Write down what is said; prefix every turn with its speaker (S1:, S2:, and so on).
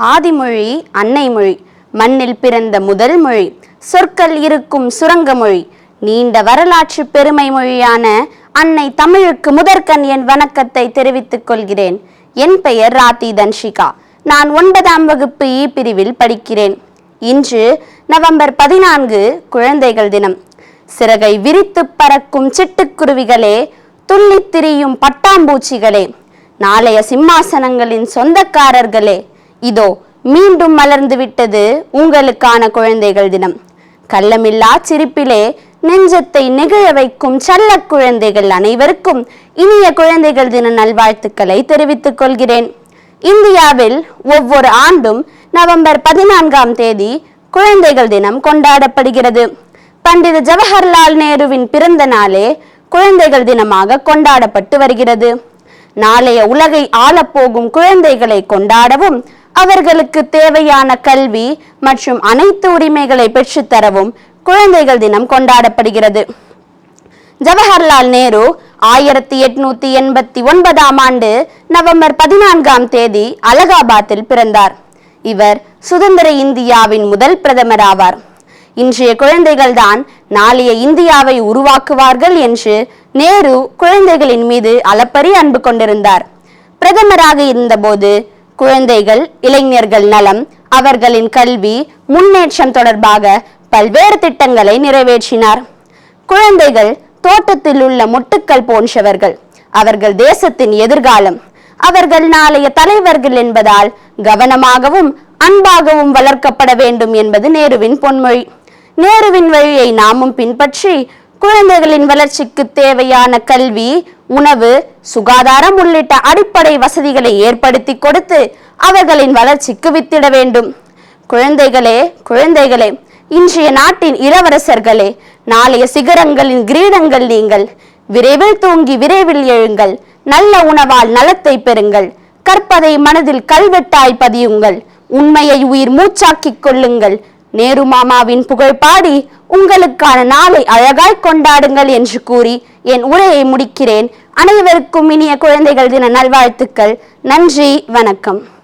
S1: ஆதிமொழி அன்னை மொழி மண்ணில் பிறந்த முதல் மொழி சொற்கள் இருக்கும் சுரங்க மொழி நீண்ட வரலாற்று பெருமை மொழியான அன்னை தமிழுக்கு முதற்கண் என் வணக்கத்தை தெரிவித்துக் கொள்கிறேன். என் பெயர் ராத்தி தன்ஷிகா நான் ஒன்பதாம் வகுப்பு இ பிரிவில் படிக்கிறேன். இன்று நவம்பர் பதினான்கு குழந்தைகள் தினம். சிறகை விரித்து பறக்கும் சிட்டுக்குருவிகளே துள்ளித் திரியும் பட்டாம்பூச்சிகளே நாளைய சிம்மாசனங்களின் சொந்தக்காரர்களே இதோ மீண்டும் மலர்ந்து விட்டது உங்களுக்கான குழந்தைகள் தினம். கள்ளமில்லா சிரிப்பிலே நெஞ்சத்தை நெகிழ வைக்கும் செல்ல குழந்தைகள் அனைவருக்கும் இனிய குழந்தைகள் தின நல்வாழ்த்துக்களை தெரிவித்துக் கொள்கிறேன். இந்தியாவில் ஒவ்வொரு ஆண்டும் நவம்பர் பதினான்காம் தேதி குழந்தைகள் தினம் கொண்டாடப்படுகிறது. பண்டித ஜவஹர்லால் நேருவின் பிறந்த நாளே குழந்தைகள் தினமாக கொண்டாடப்பட்டு வருகிறது. நாளைய உலகை ஆளப்போகும் குழந்தைகளை கொண்டாடவும் அவர்களுக்கு தேவையான கல்வி மற்றும் அனைத்து உரிமைகளை பெற்றுத்தரவும் குழந்தைகள் தினம் கொண்டாடப்படுகிறது. ஜவஹர்லால் நேரு ஆயிரத்தி எட்நூத்தி எண்பத்தி ஒன்பதாம் ஆண்டு நவம்பர் பதினான்காம் தேதி அலகாபாத்தில் பிறந்தார். இவர் சுதந்திர இந்தியாவின் முதல் பிரதமர் ஆவார். இன்றைய குழந்தைகள்தான் நாளைய இந்தியாவை உருவாக்குவார்கள் என்று நேரு குழந்தைகளின் மீது அளப்பரிய அன்பு கொண்டிருந்தார். பிரதமராக இருந்தபோது குழந்தைகள் இளைஞர்கள் நலம் அவர்களின் கல்வி முன்னேற்றம் தொடர்பாக பல்வேறு திட்டங்களை நிறைவேற்றினார். குழந்தைகள் தோட்டத்தில் உள்ள மொட்டுக்கள் போன்றவர்கள் அவர்கள் தேசத்தின் எதிர்காலம் அவர்கள் நாளைய தலைவர்கள் என்பதால் கவனமாகவும் அன்பாகவும் வளர்க்கப்பட வேண்டும் என்பது நேருவின் பொன்மொழி. நேருவின் வழியை நாமும் பின்பற்றி குழந்தைகளின் வளர்ச்சிக்கு தேவையான கல்வி உணவு சுகாதாரம் உள்ளிட்ட அடிப்படை வசதிகளை ஏற்படுத்தி கொடுத்து அவர்களின் வளர்ச்சிக்கு வித்திட வேண்டும். குழந்தைகளே குழந்தைகளே இன்றைய நாட்டின் இளவரசர்களே நாளைய சிகரங்களின் கிரீடங்கள் நீங்கள். விரைவில் தூங்கி விரைவில் எழுங்கள். நல்ல உணவால் நலத்தை பெறுங்கள். கற்பதை மனதில் கல்வெட்டாய் பதியுங்கள். உண்மையை உயிர் மூச்சாக்கிக் கொள்ளுங்கள். நேரு மாமாவின் புகழ் பாடி உங்களுக்கான நாளை அழகாய் கொண்டாடுங்கள் என்று கூறி என் உரையை முடிக்கிறேன். அனைவருக்கும் இனிய குழந்தைகள் தின நல்வாழ்த்துக்கள். நன்றி வணக்கம்.